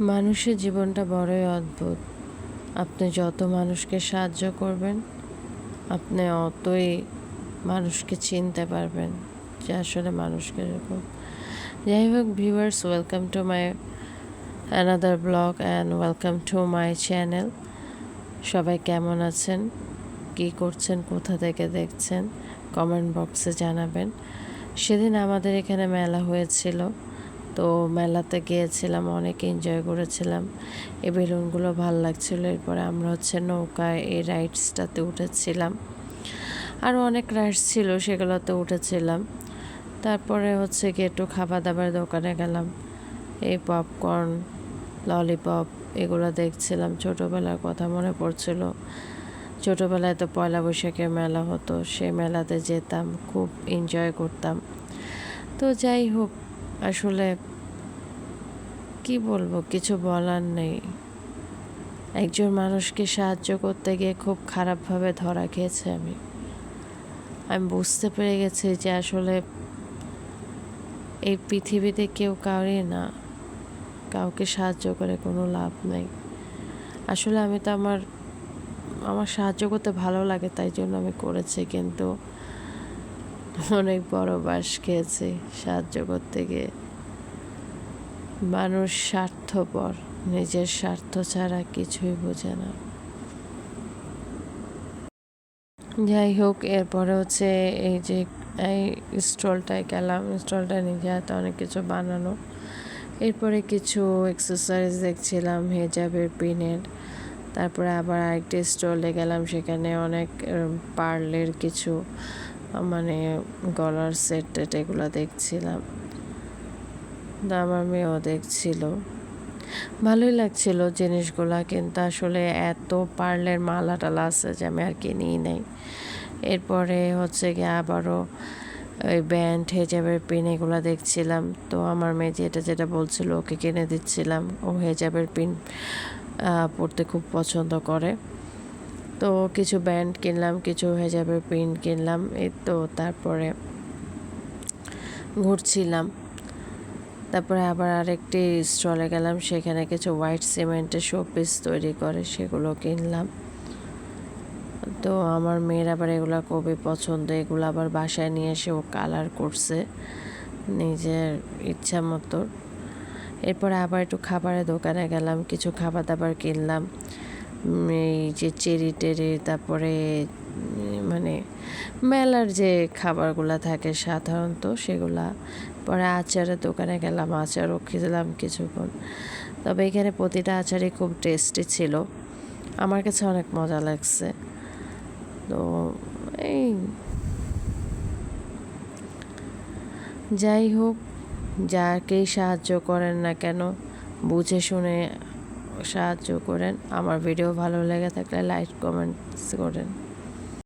মানুষের জীবনটা বড়ই অদ্ভুত। আপনি যত মানুষকে সাহায্য করবেন, আপনি অতই মানুষকে চিনতে পারবেন যে আসলে মানুষকে এরকম। যাই হোক viewers welcome to my another blog and welcome to my channel সবাই কেমন আছেন? কি করছেন? কোথা থেকে দেখছেন? কমেন্ট বক্সে জানাবেন। সেদিন আমাদের এখানে মেলা হয়েছিল। তো মেলাতে গিয়েছিলাম, অনেক এনজয় করেছিলাম। এই বেলুনগুলো ভালো লাগছিল। এরপরে আমরা হচ্ছে নৌকায় এই রাইডসটাতে উঠেছিলাম। আরও অনেক রাইডস ছিল, সেগুলোতে উঠেছিলাম। তারপরে হচ্ছে গিয়ে একটু খাবার দাবার দোকানে গেলাম। এই পপকর্ন ললিপপ এগুলো দেখছিলাম। ছোটোবেলার কথা মনে পড়ছিল। ছোটোবেলায় তো পয়লা বৈশাখের মেলা হতো, সে মেলাতে যেতাম, খুব এনজয় করতাম। তো যাই হোক, আসলে কি বলব? কিছু বলার নেই। একজন মানুষকে সাহায্য করতে গিয়ে খুব খারাপভাবে ধরা খেয়েছে আমি। আমি বুঝতে পেরে গেছি যে আসলে এই পৃথিবীতে কেউ কাউরই না। কাউকে সাহায্য করে কোনো লাভ নেই। আসলে আমি তো আমার আমার সাহায্য করতে ভালো লাগে, তাই জন্য আমি করেছি, কিন্তু অনেক বড় বাস খেয়েছি সাহায্য করতে গিয়ে। মানুষ স্বার্থপর, নিজের স্বার্থ ছাড়া কিছুই বোঝে না। যাই হোক, এরপরে হচ্ছে এই যে, এই স্টলটায় গেলাম, স্টলটা নিজে হাতে অনেক কিছু বানানো। এরপরে কিছু এক্সারসাইজ দেখছিলাম, হেজাবের পিনের। তারপরে আবার আরেকটি স্টলে গেলাম, সেখানে অনেক পার্লের কিছু মানে গলার সেট এগুলো দেখছিলাম। আমার মেয়েও দেখছিল। ভালোই লাগছিল জিনিসগুলা, কিন্তু আসলে এত পার্লের মালা টালা আছে যে আমি আর কিনেই নেই। এরপরে হচ্ছে গিয়ে আবারও ওই ব্যান্ড, হেজাবের পিন এগুলো দেখছিলাম। তো আমার মেয়ে যেটা যেটা বলছিল ওকে কিনে দিচ্ছিলাম। ও হেজাবের পিন পড়তে খুব পছন্দ করে। তো কিছু ব্যান্ড কিনলাম, কিছু হেজাবের পিন কিনলাম। এই তো তারপরে ঘুরছিলাম। তারপরে আবার আরেকটি স্টলে গেলাম, সেখানে কিছু হোয়াইট সিমেন্টের শোপিস তৈরি করে সেগুলো কিনলাম। তো আমার মেয়ের আবার এগুলো খুবই পছন্দ, এগুলো আবার বাসায় নিয়ে এসে ও কালার করছে, নিজের ইচ্ছা মতো। এরপরে আবার একটু খাবারের দোকানে গেলাম, কিছু খাবার দাবার কিনলাম এই যে চেরি টেরি, তারপরে মানে মেলার যে খাবারগুলো থাকে সাধারণত সেগুলা। পরে আচারের দোকানে গেলাম, আচারও খেলাম কিছুক্ষণ। তবে এখানে প্রতিটা আচারই খুব টেস্টি ছিল। আমার কাছে অনেক মজা লাগছে। তো এই। যাই হোক যাকেই সাহায্য করেন না কেন, বুঝে শুনে সাহায্য করেন। আমার ভিডিও ভালো লেগে থাকলে লাইক, কমেন্টস করেন।